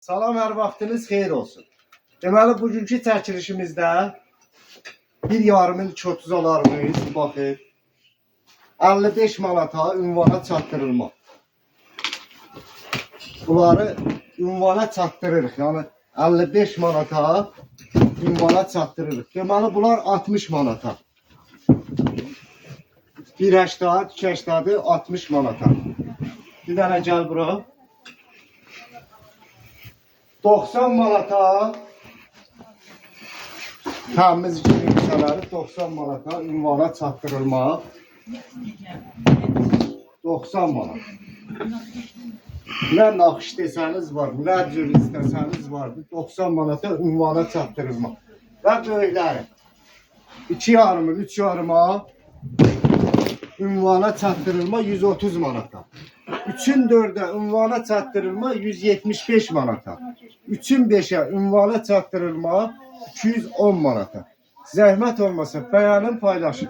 Salam, hər vaxtınız xeyir olsun. Deməli, bugünkü çəkilişimizdə bir yarım il çotuzalarımız, baxın, 55 manata ünvana çatdırılma. Bunları ünvana çatdırırıq. Yəni 55 manata ünvana çatdırırıq. Deməli, bunlar 60 manata. 1.80, 2.80, 60 manata. Bir dənə gəl bura. 90 manata təmiz yüksələri 90 manata ünvana çatdırılma. 90 manat. Nə naxış desəniz var, nə cür istəsəniz var. 90 manata ünvana çatdırılma. Və böyükləri 2 yarımı, 3 yarıma ünvana çatdırılma 130 manata. 3'ün 4'e ünvana çatdırılma 175 manata. 3'ün 5'e ünvana çatdırılma 210 manata. Zəhmət olmasa beğenin paylaşın.